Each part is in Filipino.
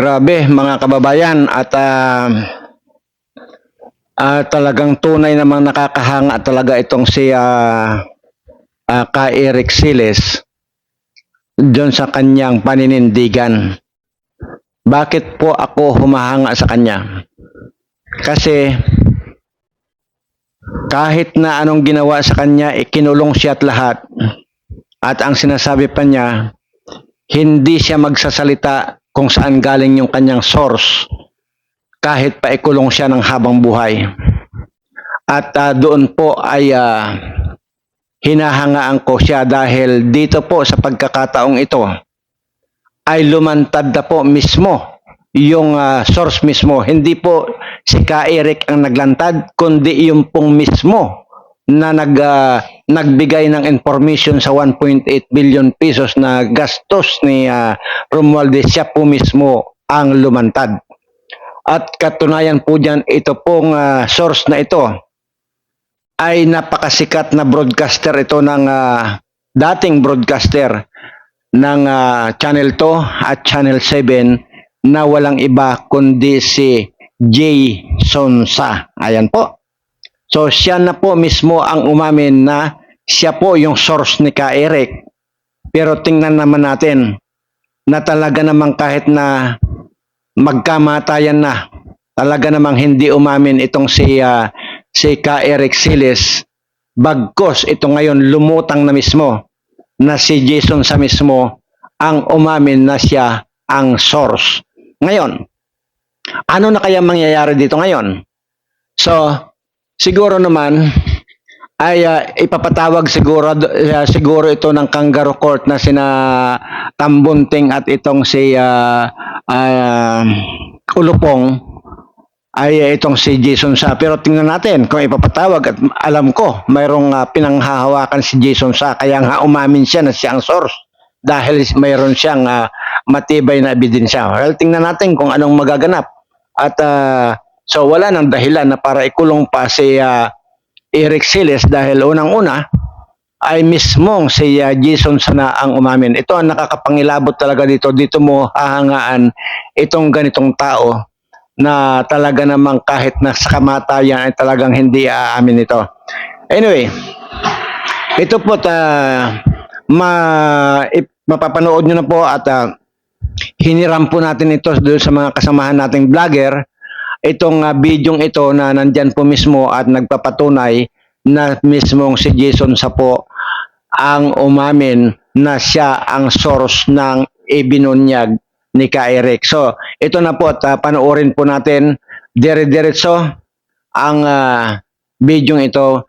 Grabe mga kababayan at ah, ah, talagang tunay namang nakakahanga talaga itong si ah, ah, ka Eric Siles doon sa kanyang paninindigan. Bakit po ako humahanga sa kanya? Kasi kahit na anong ginawa sa kanya, ikinulong siya at lahat. At ang sinasabi pa niya, hindi siya magsasalita kung saan galing yung kanyang source kahit pa ikulong siya ng habang buhay. At ah, doon po ay ah, hinahangaan ko siya dahil dito po sa pagkakataong ito ay lumantad na po mismo yung ah, source mismo. Hindi po si Ka Eric ang naglantad, kundi yung pong mismo na nag, ah, nagbigay ng information sa 1.8 billion pesos na gastos ni ah, Romualdez. Siya po mismo ang lumantad. At katunayan po dyan, ito pong ah, source na ito ay napakasikat na broadcaster ito ng ah, dating broadcaster ng ah, Channel 2 at Channel 7 na walang iba kundi si Jay Sonsa. Ayan po. So siya na po mismo ang umamin na siya po yung source ni Ka Eric. Pero tingnan naman natin na talaga namang kahit na magkamatayan na, talaga namang hindi umamin itong si ah, si Ka Eric Siles. Bagkos ito ngayon lumutang na mismo na si Jason sa mismo ang umamin na siya ang source. Ngayon, ano na kaya mangyayari dito ngayon? So, siguro naman ay ah, ipapatawag siguro ah, siguro ito ng kangaroo court na sina Tambunting at itong si ah, ah, Ulupong ay ah, itong si Jason sa pero tingnan natin kung ipapatawag at alam ko mayroong ah, pinanghahawakan si Jason sa kaya nga umamin siya na siya ang source dahil mayroon siyang ah, matibay na ebidensya. Well, tingnan natin kung anong magaganap. At ah, so wala nang dahilan na para ikulong pa si ah, Eric Siles dahil unang-una ay mismong si ah, Jason Sana ang umamin. Ito ang nakakapangilabot talaga dito. Dito mo hahangaan itong ganitong tao na talaga namang kahit na sa kamatayan ay talagang hindi aamin ito. Anyway, ito po ta ma ip- mapapanood nyo na po at ah, hiniram po natin ito doon sa mga kasamahan nating vlogger itong uh, bidyong ito na nandyan po mismo at nagpapatunay na mismong si Jason sa po ang umamin na siya ang source ng ibinunyag ni Ka Eric. So, ito na po at uh, panoorin po natin dire-diretso ang uh, bidyong ito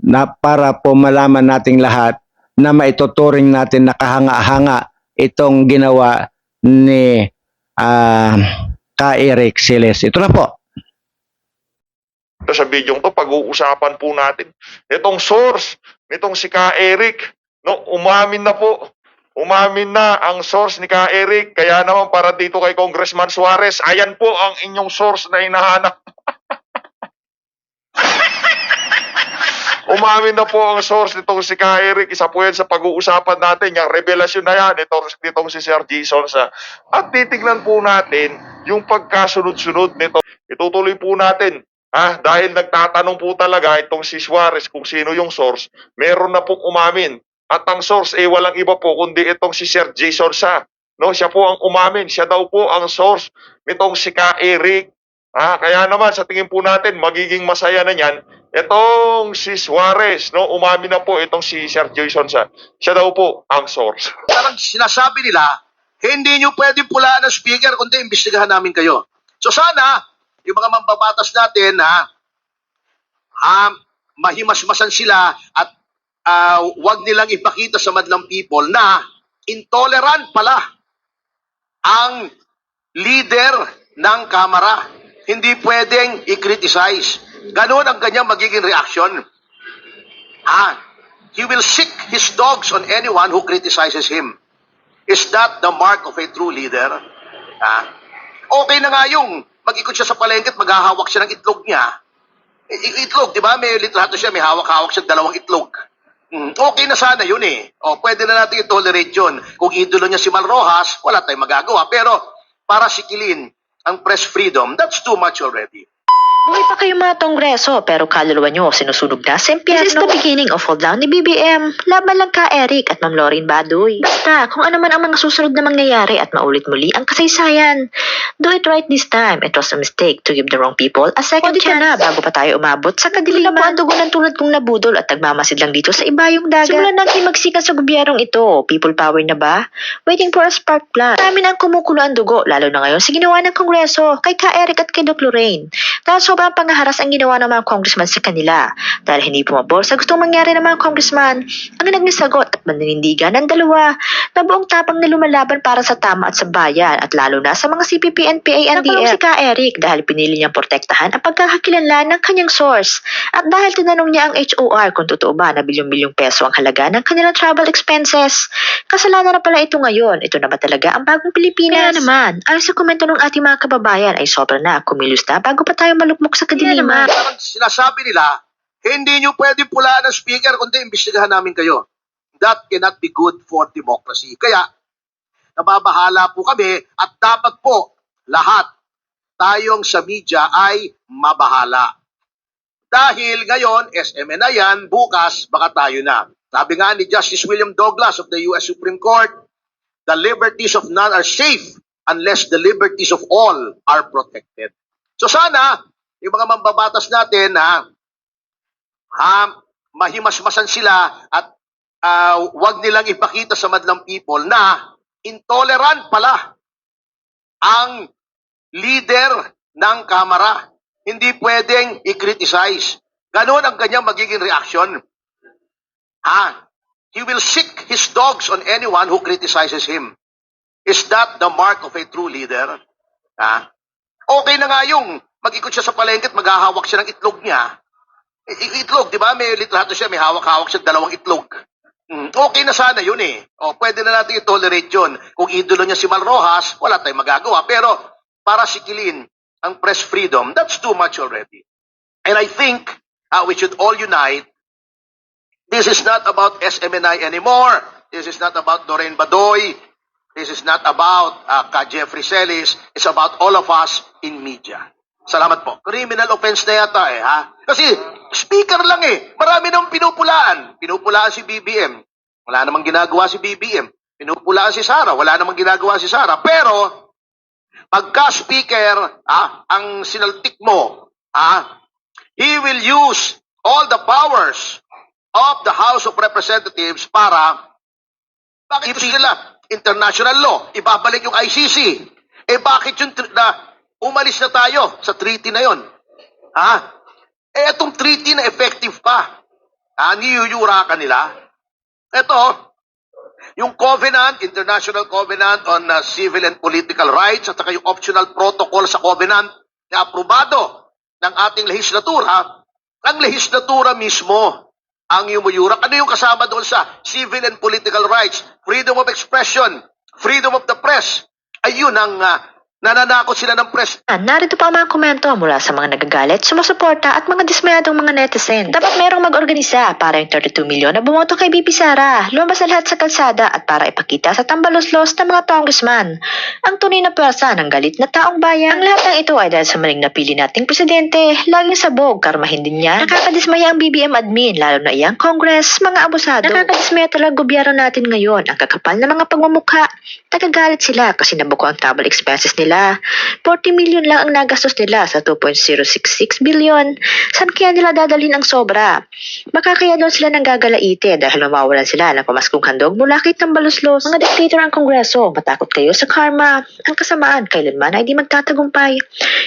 na para po malaman nating lahat na maituturing natin nakahanga-hanga itong ginawa ni ah, Ka Eric Siles. Ito na po. Ito sa video to, pag-uusapan po natin. Itong source, nitong si Ka Eric, no, umamin na po. Umamin na ang source ni Ka Eric. Kaya naman para dito kay Congressman Suarez, ayan po ang inyong source na hinahanap. Umamin na po ang source nitong si Ka Eric. Isa po yan sa pag-uusapan natin. Yung revelasyon na yan, itong, nitong si Sir Jason sa... At titignan po natin yung pagkasunod-sunod nito. Itutuloy po natin Ah, dahil nagtatanong po talaga itong si Suarez kung sino yung source, meron na pong umamin. At ang source ay walang iba po kundi itong si Sir Jason sa. No, siya po ang umamin. Siya daw po ang source nitong si Ka Eric. Ah, kaya naman sa tingin po natin magiging masaya na niyan itong si Suarez, no, umamin na po itong si Sir Jason sa. Siya daw po ang source. parang sinasabi nila, hindi nyo pwedeng pulaan ng speaker, kundi imbestigahan namin kayo. So sana, yung mga mambabatas natin, ha, ha mahimasmasan sila at ah, wag nilang ipakita sa madlang people na intolerant pala ang leader ng Kamara. Hindi pwedeng i-criticize. Ganon ang kanyang magiging reaction. Ah, he will sick his dogs on anyone who criticizes him. Is that the mark of a true leader? Ah, okay na nga yung mag-ikot siya sa palengke at maghahawak siya ng itlog niya. Itlog, di ba? May litrato siya, may hawak-hawak siya dalawang itlog. Mm, okay na sana yun eh. O, pwede na natin i-tolerate yun. Kung idolo niya si Mal Rojas, wala tayong magagawa. Pero, para sikilin ang press freedom, that's too much already. Buhay pa kayo mga tongreso pero kaluluwa nyo sinusunog na sa impyerno. This is the beginning of fall down ni BBM. Laban lang ka Eric at Ma'am Lauren Baduy. Basta kung ano man ang mga susunod na mangyayari at maulit muli ang kasaysayan. Do it right this time. It was a mistake to give the wrong people a second chance. na bago pa tayo umabot sa kadiliman. po ang dugo ng tulad kong nabudol at nagmamasid lang dito sa ibayong dagat. Simulan natin magsikan sa gobyernong ito. People power na ba? Waiting for a spark plug. Dami na ang kumukulo ang dugo lalo na ngayon sa ginawa ng Kongreso kay Ka Eric at kay Doc Lorraine. Dahil sobrang pangaharas ang ginawa ng mga congressman sa kanila. Dahil hindi pumabor sa gustong mangyari ng mga congressman, ang nagnisagot at maninindigan ng dalawa na buong tapang na lumalaban para sa tama at sa bayan at lalo na sa mga CPP, NPA, NDF. Nakulong si Ka Eric dahil pinili niyang protektahan ang pagkakakilanlan ng kanyang source at dahil tinanong niya ang HOR kung totoo ba na bilyong-bilyong peso ang halaga ng kanilang travel expenses. Kasalanan na pala ito ngayon. Ito na ba talaga ang bagong Pilipinas? Kaya naman, ayon sa komento ng ating mga kababayan ay sobra na kumilos na bago pa tayo malukmok sa kadiliman. Parang sinasabi nila, hindi nyo pwede pulaan ng speaker kundi imbestigahan namin kayo. That cannot be good for democracy. Kaya, nababahala po kami at dapat po lahat tayong sa media ay mabahala. Dahil ngayon, SM na yan, bukas, baka tayo na. Sabi nga ni Justice William Douglas of the U.S. Supreme Court, the liberties of none are safe unless the liberties of all are protected. So sana, yung mga mambabatas natin na ha, mahimasmasan sila at ah, wag nilang ipakita sa madlang people na intolerant pala ang leader ng Kamara. Hindi pwedeng i-criticize. Ganon ang kanyang magiging reaction. Ha? He will sick his dogs on anyone who criticizes him. Is that the mark of a true leader? Ha? Okay na nga yung mag-ikot siya sa palengke at maghahawak siya ng itlog niya. Itlog, di ba? May litrato siya, may hawak-hawak siya dalawang itlog. Hmm, okay na sana yun eh. O, pwede na natin i-tolerate yun. Kung idolo niya si Mal Rojas, wala tayong magagawa. Pero para sikilin ang press freedom, that's too much already. And I think uh, we should all unite. This is not about SMNI anymore. This is not about Doreen Badoy. This is not about uh, Ka Jeffrey Celis. It's about all of us in media. Salamat po. Criminal offense na yata eh, ha? Kasi speaker lang eh. Marami nang pinupulaan. Pinupulaan si BBM. Wala namang ginagawa si BBM. Pinupulaan si Sara. Wala namang ginagawa si Sara. Pero, pagka speaker, ah, ang sinaltik mo, ah, he will use all the powers of the House of Representatives para bakit gusto nila international law, ibabalik yung ICC. Eh bakit yung na umalis na tayo sa treaty na yon? Ha? Eh itong treaty na effective pa. Ha? Niyuyura ka nila. Ito, yung Covenant, International Covenant on uh, Civil and Political Rights at saka yung optional protocol sa Covenant na aprobado ng ating lehislatura, ang lehislatura mismo ang yumuyurak. Ano yung kasama doon sa civil and political rights, freedom of expression, freedom of the press. Ayun ang uh, nananakot sila ng press. Ah, Narito pa ang mga komento mula sa mga nagagalit, sumusuporta at mga dismayadong mga netizen. Dapat merong mag-organisa para yung 32 milyon na bumoto kay BP Sara, lumabas sa lahat sa kalsada at para ipakita sa tambalos-los ng mga congressman ang tunay na pwersa ng galit na taong bayan. Ang lahat ng ito ay dahil sa maling napili nating presidente, laging sabog, karmahin din niya. Nakakadismaya ang BBM admin, lalo na iyang congress, mga abusado. Nakakadismaya talaga gobyerno natin ngayon, ang kakapal na mga pagmumukha. Tagagalit sila kasi nabuko ang travel expenses nila. 40 million lang ang nagastos nila sa 2.066 billion. Saan kaya nila dadalhin ang sobra? Baka kaya doon sila nang gagalaite dahil mamawalan sila ng pamaskong handog mula kay Tambaluslos. Mga dictator ang kongreso, matakot kayo sa karma. Ang kasamaan kailanman ay di magtatagumpay.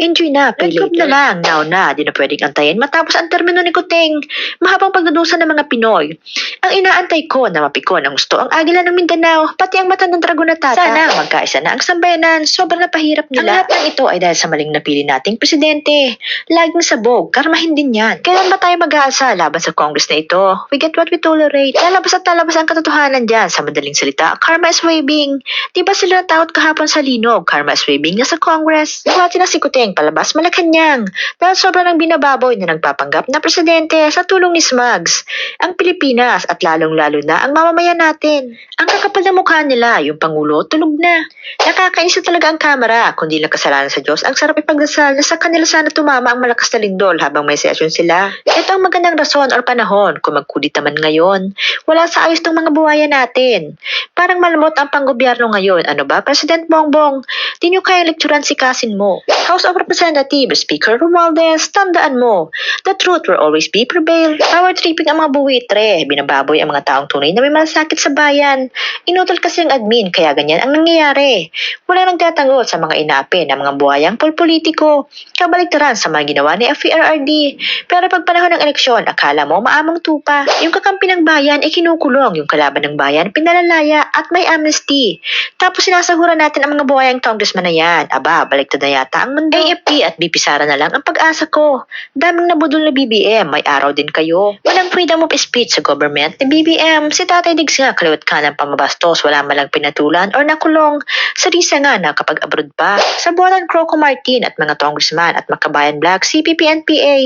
Enjoy na, pay later. na lang, now na, di na pwedeng antayin matapos ang termino ni Kuting. Mahabang pagdudusa ng mga Pinoy. Ang inaantay ko na mapikon ang gusto ang agila ng Mindanao, pati ang mata ng dragon na tata. Sana magkaisa na ang sambayanan, sobrang napahirap nila. Ang lahat ng ito ay dahil sa maling napili nating presidente. Laging sabog, karmahin din yan. Kailan ba tayo mag-aasa laban sa Congress na ito? We get what we tolerate. Lalabas at lalabas ang katotohanan dyan sa madaling salita. Karma is waving. Di ba sila natakot kahapon sa linog? Karma is waving nga sa Congress. Buhati na si palabas Malacanang. Dahil sobrang ang binababoy na nagpapanggap na presidente sa tulong ni Smugs. Ang Pilipinas at lalong-lalo na ang mamamayan natin. Ang kakapal na mukha nila, yung Pangulo, tulog na. Nakakainis na talaga ang kamera Sara, kundi lang kasalanan sa Diyos, ang sarap ipagdasal na sa kanila sana tumama ang malakas na lindol habang may session sila. Ito ang magandang rason or panahon kung magkudita man ngayon. Wala sa ayos tong mga buhaya natin. Parang malamot ang panggobyerno ngayon. Ano ba, President Bongbong? Di nyo kaya lekturan si kasin mo. House of Representatives, Speaker Romualdez, tandaan mo, the truth will always be prevail. Power tripping ang mga buwitre, binababoy ang mga taong tunay na may malasakit sa bayan. Inutol kasi ang admin, kaya ganyan ang nangyayari. Wala nang tatanggol sa mga inapi ng mga buhayang polpolitiko. Kabaligtaran sa mga ginawa ni FERRD. Pero pag panahon ng eleksyon, akala mo maamang tupa. Yung kakampi ng bayan ay kinukulong, yung kalaban ng bayan pinalalaya at may amnesty. Tapos sinasahuran natin ang mga buhayang congressman na yan. Aba, baliktad na yata ang mundo. AFP at BP Sara na lang ang pag-asa ko. Daming nabudol na BBM, may araw din kayo. Walang freedom of speech sa government ni BBM. Si Tatay Diggs nga, kaliwat ka ng pamabastos, wala malang pinatulan or nakulong. Sa Risa nga, nakapag-abroad pa. Sa Bolan Croco Martin at mga congressman at Makabayan Black, CPP NPA.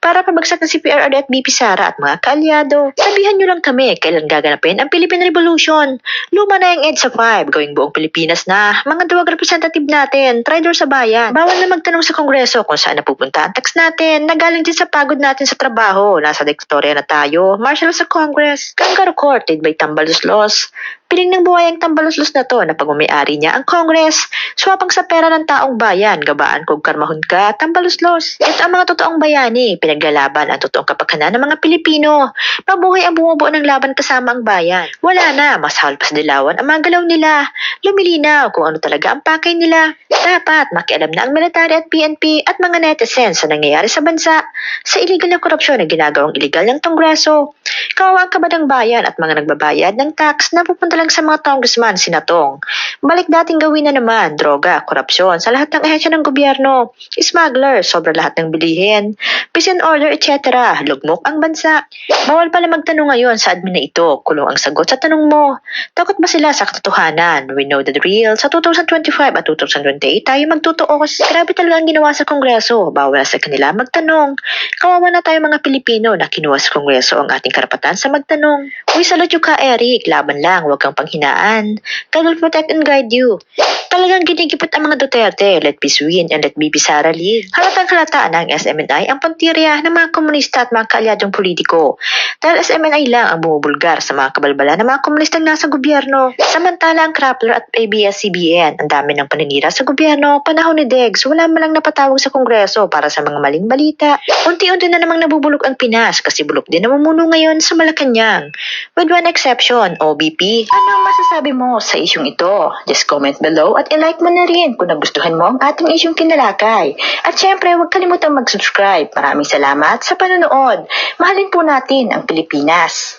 Para pabagsak ng CPRD at BP Sara at mga kaalyado. Sabihan nyo lang kami kailan gaganapin ang Philippine Revolution. Luma na yung EDSA 5, gawing buong Pilipinas na. Mga duwag representative natin, trader sa bayan. Bawal na magtanong sa Kongreso kung saan napupunta ang tax natin. Nagaling din sa pagod natin sa trabaho. Nasa diktatorya na tayo. Martial sa Congress. Kangaroo Court, led by Tambalus Laws. Piling ng buhay ang tambaluslos na to na pag-umayari niya ang Congress. Swapang sa pera ng taong bayan, gabaan kung karmahon ka, tambaluslos. Ito ang mga totoong bayani, pinaglalaban ang totoong kapakanan ng mga Pilipino. Mabuhay ang bumubuo ng laban kasama ang bayan. Wala na, mas halpas dilawan ang mga galaw nila. Lumilinaw kung ano talaga ang pakay nila. Dapat makialam na ang military at PNP at mga netizens sa nangyayari sa bansa sa illegal na korupsyon na ginagawang illegal ng Kongreso. Kawawa ang kabadang bayan at mga nagbabayad ng tax na pupunta lang sa mga congressman, sinatong. Balik dating gawin na naman, droga, korupsyon sa lahat ng ahensya ng gobyerno, smuggler, sobra lahat ng bilihin, peace order, etc. Lugmok ang bansa. Bawal pala magtanong ngayon sa admin na ito, kulong ang sagot sa tanong mo. Takot ba sila sa katotohanan? We know the real. Sa 2025 at 2028 tayo magtutuos. Grabe talaga ang ginawa sa Kongreso. Bawal sa kanila magtanong. Kawawa na tayo mga Pilipino na kinuha sa Kongreso ang ating karapatan sa magtanong. Uy, salute you ka, Eric. Laban lang, huwag kang panghinaan. God will protect and guide you. Talagang ginigipit ang mga Duterte. Let peace win and let BP Sara lead. Halatang halata ang SMNI ang pantirya ng mga komunista at mga kaalyadong politiko. Dahil SMNI lang ang bumubulgar sa mga kabalbala ng mga komunistang nasa gobyerno. Samantala ang Krappler at ABS-CBN, ang dami ng paninira sa gobyerno, panahon ni Degs, wala man lang napatawag sa Kongreso para sa mga maling balita. Unti-unti na namang nabubulok ang Pinas kasi bulok din namumuno ngayon sa Malacanang. With one exception, OBP. Ano masasabi mo sa isyong ito? Just comment below at ilike mo na rin kung nagustuhan mo ang ating isyong kinalakay. At syempre, huwag kalimutang mag-subscribe. Maraming salamat sa panonood. Mahalin po natin ang Pilipinas.